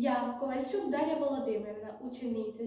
Я, Ковальчук Дар'я Володимирівна, учениця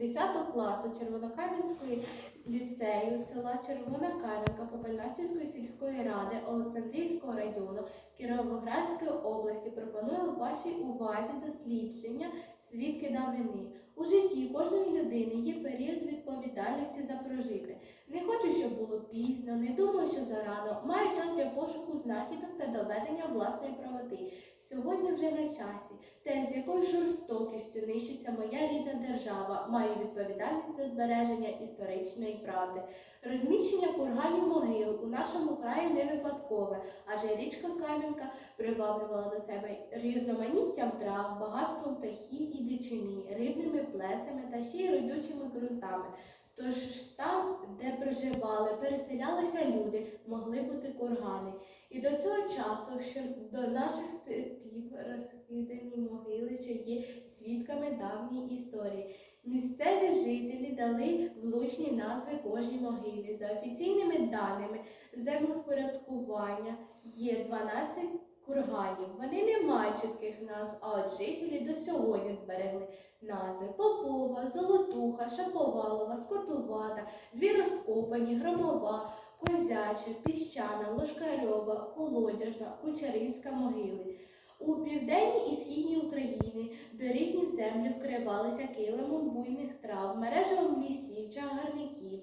10 класу Червонокам'янської ліцею села Червона Кам'янка Попельнастівської сільської ради Олександрійського району Кіровоградської області пропоную вашій увазі дослідження свідки давнини. У житті кожної людини є період відповідальності за прожите. Не хочу, щоб було пізно, не думаю, що зарано. Маю час для пошуку знахідок та доведення власної правоти. Сьогодні вже на часі. Те, з якою жорстокістю нищиться моя рідна держава, маю відповідальність за збереження історичної правди. Розміщення курганів могил у нашому краї не випадкове, адже річка Кам'янка приваблювала до себе різноманіттям трав, багатством птахів і дичині, рибними плесами та ще й родючими ґрунтами. Тож там, де проживали, переселялися люди, могли бути кургани. І до цього часу, що до наших степів розкидані могили, що є свідками давньої історії. Місцеві жителі дали влучні назви кожній могилі. За офіційними даними землевпорядкування є 12 курганів. Вони не мають чітких назв, а от жителі до сьогодні зберегли назви Попова, Золотуха, Шаповалова, Скотувата, Дві розкопані, Громова, Козяча, Піщана, Лошкарьова, Колодяжна, Кучаринська могили. У південній і східній Україні дорідні землі вкривалися килимом буйних трав, мережевом лісів, чагарників.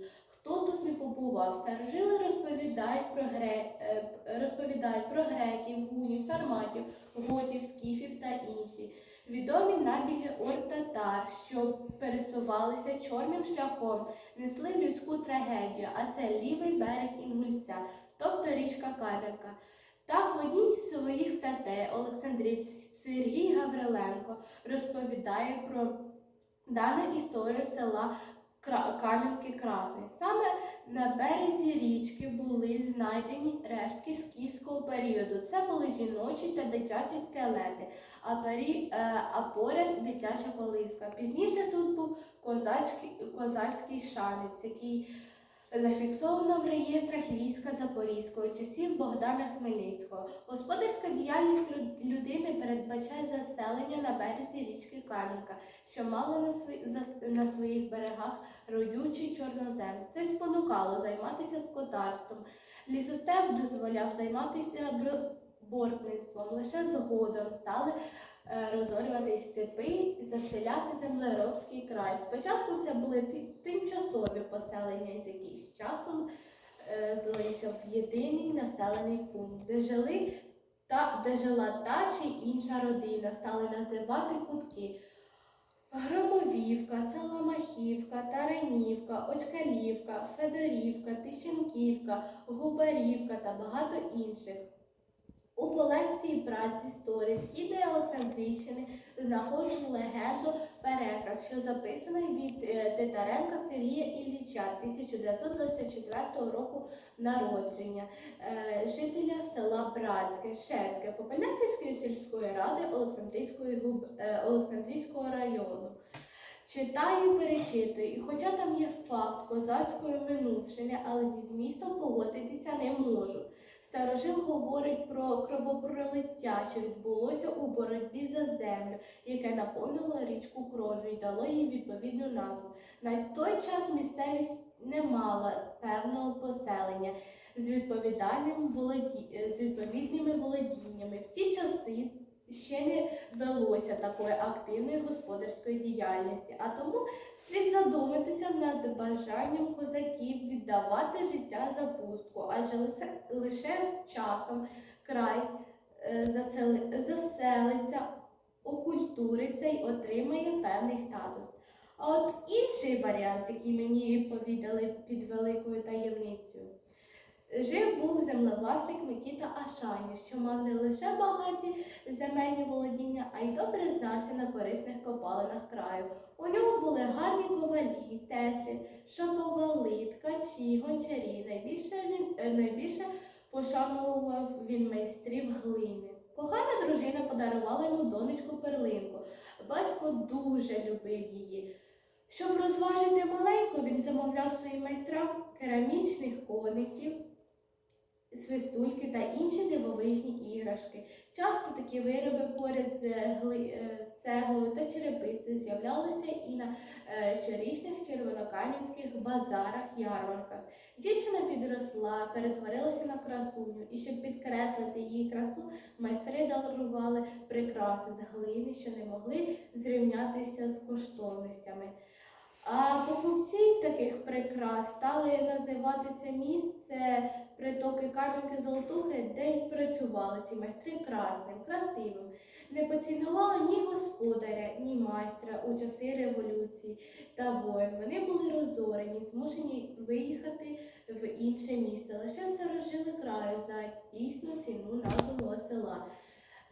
Побував? Старожили розповідають про, гре... е, розповідають про греків, гунів, сарматів, готів, скіфів та інші. Відомі набіги ор-татар, що пересувалися чорним шляхом, несли людську трагедію, а це лівий берег Інгульця, тобто річка Кам'янка. Так в одній з своїх статей Олександріць Сергій Гавриленко розповідає про дану історію села Кам'янки Красний. Саме на березі річки були знайдені рештки скіфського періоду. Це були жіночі та дитячі скелети, а, пері, е, а поряд дитяча колиска. Пізніше тут був козацький, козацький шанець, який зафіксовано в реєстрах війська Запорізького часів Богдана Хмельницького. Господарська діяльність людини передбачає заселення на березі річки Кам'янка, що мало на, свої, на своїх берегах родючий чорнозем. Це спонукало займатися скотарством. Лісостеп дозволяв займатися бортництвом. Лише згодом стали розорювати степи заселяти землеробський край. Спочатку це були тимчасові поселення, які з часом е, злилися в єдиний населений пункт, де жили та де жила та чи інша родина, стали називати кутки. Громовівка, Соломахівка, Таранівка, Очкалівка, Федорівка, Тищенківка, Губарівка та багато інших. У колекції праць з історії Олександрійщини знаходжу легенду Переказ, що записаний від е, Титаренка Сергія Ілліча 1924 року народження, е, жителя села Братське, Шевське, Попельнастівської сільської ради е, Олександрійського району. Читаю, перечитую, і хоча там є факт козацької минувшини, але зі змістом погодитися не можу. Старожил говорить про кровопролиття, що відбулося у боротьбі за землю, яке наповнило річку кров'ю і дало їй відповідну назву. На той час місцевість не мала певного поселення з, з відповідними володіннями. В ті часи ще не велося такої активної господарської діяльності, а тому слід задуматися над бажанням козаків віддавати життя за пустку, адже лише, з часом край е, засели, заселиться, окультуриться і отримає певний статус. А от інший варіант, який мені повідали під великою таємницею. Жив був землевласник Микіта Ашанів, що мав не лише багаті земельні володіння, а й добре знався на корисних копалинах краю. У нього були гарні ковалі, теслі, шаповали, ткачі, гончарі. Найбільше е, найбільше пошановував він майстрів глини. Кохана дружина подарувала йому донечку перлинку. Батько дуже любив її. Щоб розважити маленьку, він замовляв своїм майстрам керамічних коників свистульки та інші дивовижні іграшки. Часто такі вироби поряд з, е, цеглою та черепицею з'являлися і на е, щорічних червонокам'янських базарах, ярмарках. Дівчина підросла, перетворилася на красуню, і щоб підкреслити її красу, майстри дарували прикраси з глини, що не могли зрівнятися з коштовностями. А покупці таких прикрас стали називати це місце притоки Кам'янки Золотухи, де й працювали ці майстри красним, красивим. Не поцінували ні господаря, ні майстра у часи революції та воїн. Вони були розорені, змушені виїхати в інше місто. Лише старожили краю знають дійсну ціну названого села.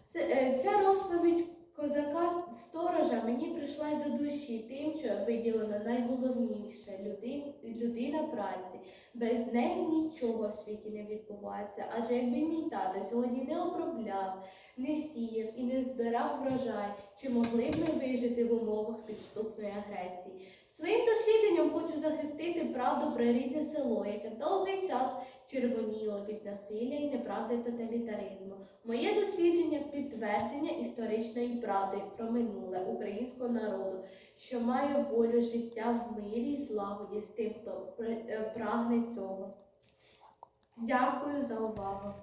Це, е, ця розповідь козака сторожа мені прийшла й до душі тим, що виділена найголовніше людин, людина праці. Без неї нічого в світі не відбувається. Адже якби мій тато сьогодні не обробляв, не сіяв і не збирав врожай, чи могли б ми вижити в умовах підступної агресії? Своїм дослідженням хочу захистити правду про рідне село, яке довгий час червоніло від насилля і неправди тоталітаризму. Моє дослідження підтвердження історичної правди про минуле українського народу, що має волю життя в мирі і злагоді з тим, хто е, прагне цього. Дякую за увагу.